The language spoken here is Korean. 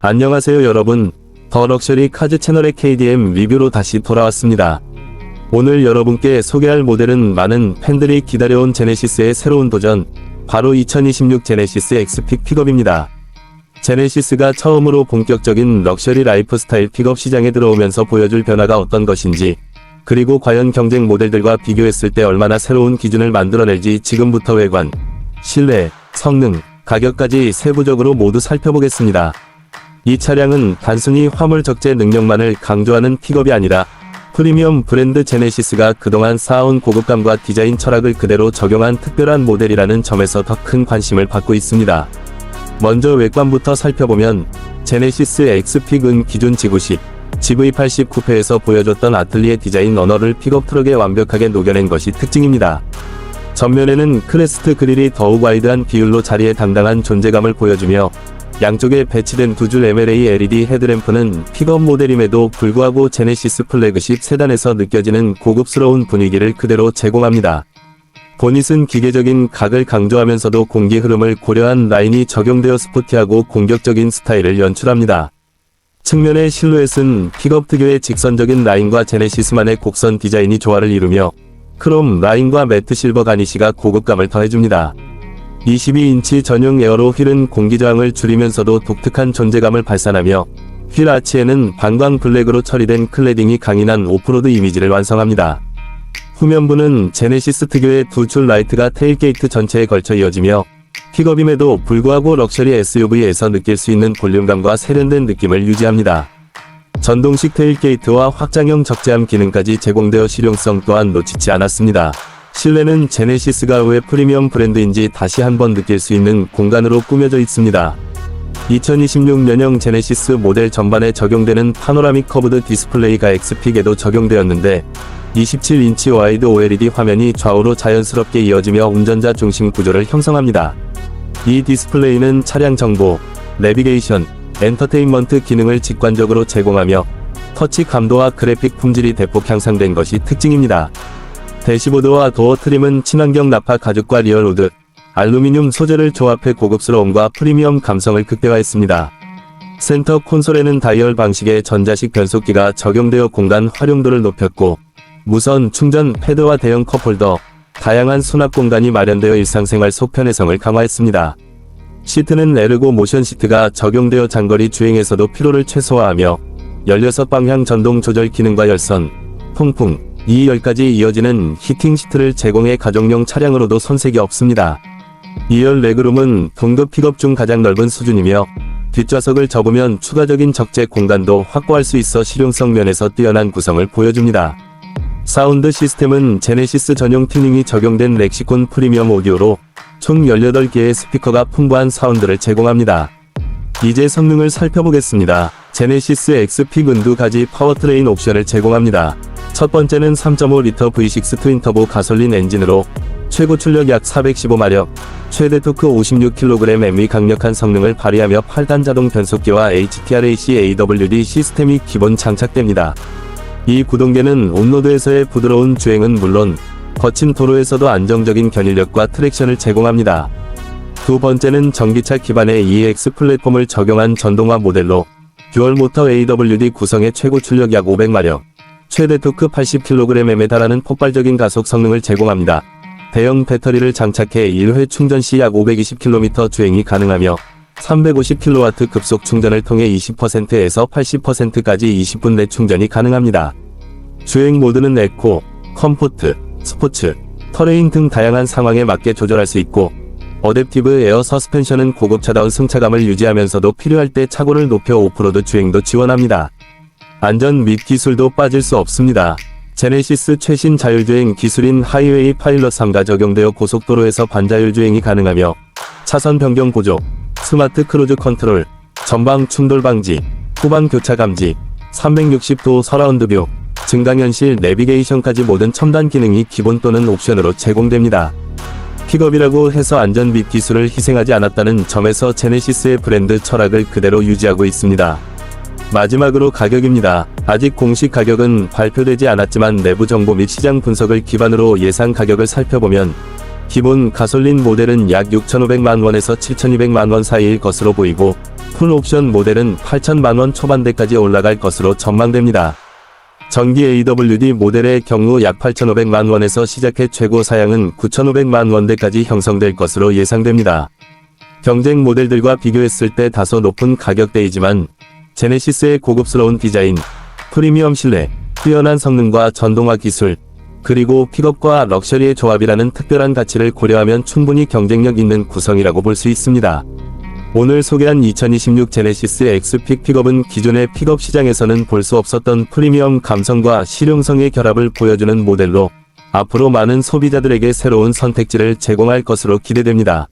안녕하세요 여러분. 더 럭셔리 카즈 채널의 KDM 리뷰로 다시 돌아왔습니다. 오늘 여러분께 소개할 모델은 많은 팬들이 기다려온 제네시스의 새로운 도전, 바로 2026 제네시스 엑스픽 픽업입니다. 제네시스가 처음으로 본격적인 럭셔리 라이프스타일 픽업 시장에 들어오면서 보여줄 변화가 어떤 것인지, 그리고 과연 경쟁 모델들과 비교했을 때 얼마나 새로운 기준을 만들어낼지 지금부터 외관, 실내, 성능, 가격까지 세부적으로 모두 살펴보겠습니다. 이 차량은 단순히 화물 적재 능력만을 강조하는 픽업이 아니라 프리미엄 브랜드 제네시스가 그동안 쌓아온 고급감과 디자인 철학을 그대로 적용한 특별한 모델이라는 점에서 더 큰 관심을 받고 있습니다. 먼저 외관부터 살펴보면 제네시스 엑스픽은 기존 지구식 GV80 쿠페에서 보여줬던 아틀리에 디자인 언어를 픽업 트럭에 완벽하게 녹여낸 것이 특징입니다. 전면에는 크레스트 그릴이 더욱 와이드한 비율로 자리에 당당한 존재감을 보여주며 양쪽에 배치된 두 줄 MLA LED 헤드램프는 픽업 모델임에도 불구하고 제네시스 플래그십 세단에서 느껴지는 고급스러운 분위기를 그대로 제공합니다. 보닛은 기계적인 각을 강조하면서도 공기 흐름을 고려한 라인이 적용되어 스포티하고 공격적인 스타일을 연출합니다. 측면의 실루엣은 픽업 특유의 직선적인 라인과 제네시스만의 곡선 디자인이 조화를 이루며 크롬 라인과 매트 실버 가니시가 고급감을 더해줍니다. 22인치 전용 에어로 휠은 공기저항을 줄이면서도 독특한 존재감을 발산하며 휠 아치에는 방광 블랙으로 처리된 클레딩이 강인한 오프로드 이미지를 완성합니다. 후면부는 제네시스 특유의 두 줄 라이트가 테일게이트 전체에 걸쳐 이어지며 픽업임에도 불구하고 럭셔리 SUV에서 느낄 수 있는 볼륨감과 세련된 느낌을 유지합니다. 전동식 테일게이트와 확장형 적재함 기능까지 제공되어 실용성 또한 놓치지 않았습니다. 실내는 제네시스가 왜 프리미엄 브랜드인지 다시 한번 느낄 수 있는 공간으로 꾸며져 있습니다. 2026 년형 제네시스 모델 전반에 적용되는 파노라믹 커브드 디스플레이가 엑스픽에도 적용되었는데 27인치 와이드 OLED 화면이 좌우로 자연스럽게 이어지며 운전자 중심 구조를 형성합니다. 이 디스플레이는 차량 정보, 내비게이션, 엔터테인먼트 기능을 직관적으로 제공하며 터치 감도와 그래픽 품질이 대폭 향상된 것이 특징입니다. 대시보드와 도어 트림은 친환경 나파 가죽과 리얼우드, 알루미늄 소재를 조합해 고급스러움과 프리미엄 감성을 극대화했습니다. 센터 콘솔에는 다이얼 방식의 전자식 변속기가 적용되어 공간 활용도를 높였고, 무선 충전 패드와 대형 컵홀더, 다양한 수납 공간이 마련되어 일상생활 속 편의성을 강화했습니다. 시트는 에르고 모션 시트가 적용되어 장거리 주행에서도 피로를 최소화하며 16방향 전동 조절 기능과 열선, 통풍, 2열까지 이어지는 히팅 시트를 제공해 가정용 차량으로도 손색이 없습니다. 2열 레그룸은 동급 픽업 중 가장 넓은 수준이며 뒷좌석을 접으면 추가적인 적재 공간도 확보할 수 있어 실용성 면에서 뛰어난 구성을 보여줍니다. 사운드 시스템은 제네시스 전용 튜닝이 적용된 렉시콘 프리미엄 오디오로 총 18개의 스피커가 풍부한 사운드를 제공합니다. 이제 성능을 살펴보겠습니다. 제네시스 엑스픽 은두 가지 파워트레인 옵션을 제공합니다. 첫 번째는 3.5리터 V6 트윈터보 가솔린 엔진으로 최고 출력 약 415마력, 최대 토크 56kg의 강력한 성능을 발휘하며 8단 자동 변속기와 HTRAC AWD 시스템이 기본 장착됩니다. 이 구동계는 온로드에서의 부드러운 주행은 물론 거친 도로에서도 안정적인 견인력과 트랙션을 제공합니다. 두 번째는 전기차 기반의 EX 플랫폼을 적용한 전동화 모델로 듀얼 모터 AWD 구성의 최고 출력 약 500마력, 최대 토크 80kg에 달하는 폭발적인 가속 성능을 제공합니다. 대형 배터리를 장착해 1회 충전 시 약 520km 주행이 가능하며 350kW 급속 충전을 통해 20%에서 80%까지 20분 내 충전이 가능합니다. 주행 모드는 에코, 컴포트, 스포츠, 터레인 등 다양한 상황에 맞게 조절할 수 있고 어댑티브 에어 서스펜션은 고급차다운 승차감을 유지하면서도 필요할 때 차고를 높여 오프로드 주행도 지원합니다. 안전 및 기술도 빠질 수 없습니다. 제네시스 최신 자율주행 기술인 하이웨이 파일럿 3가 적용되어 고속도로에서 반자율 주행이 가능하며 차선 변경 보조, 스마트 크루즈 컨트롤, 전방 충돌 방지, 후방 교차 감지, 360도 서라운드 뷰, 증강현실 내비게이션까지 모든 첨단 기능이 기본 또는 옵션으로 제공됩니다. 픽업이라고 해서 안전 및 기술을 희생하지 않았다는 점에서 제네시스의 브랜드 철학을 그대로 유지하고 있습니다. 마지막으로 가격입니다. 아직 공식 가격은 발표되지 않았지만 내부 정보 및 시장 분석을 기반으로 예상 가격을 살펴보면 기본 가솔린 모델은 약 6,500만 원에서 7,200만 원 사이일 것으로 보이고 풀 옵션 모델은 8천만원 초반대까지 올라갈 것으로 전망됩니다. 전기 AWD 모델의 경우 약 8,500만 원에서 시작해 최고 사양은 9,500만 원대까지 형성될 것으로 예상됩니다. 경쟁 모델들과 비교했을 때 다소 높은 가격대이지만 제네시스의 고급스러운 디자인, 프리미엄 실내, 뛰어난 성능과 전동화 기술, 그리고 픽업과 럭셔리의 조합이라는 특별한 가치를 고려하면 충분히 경쟁력 있는 구성이라고 볼 수 있습니다. 오늘 소개한 2026 제네시스 엑스픽 픽업은 기존의 픽업 시장에서는 볼 수 없었던 프리미엄 감성과 실용성의 결합을 보여주는 모델로 앞으로 많은 소비자들에게 새로운 선택지를 제공할 것으로 기대됩니다.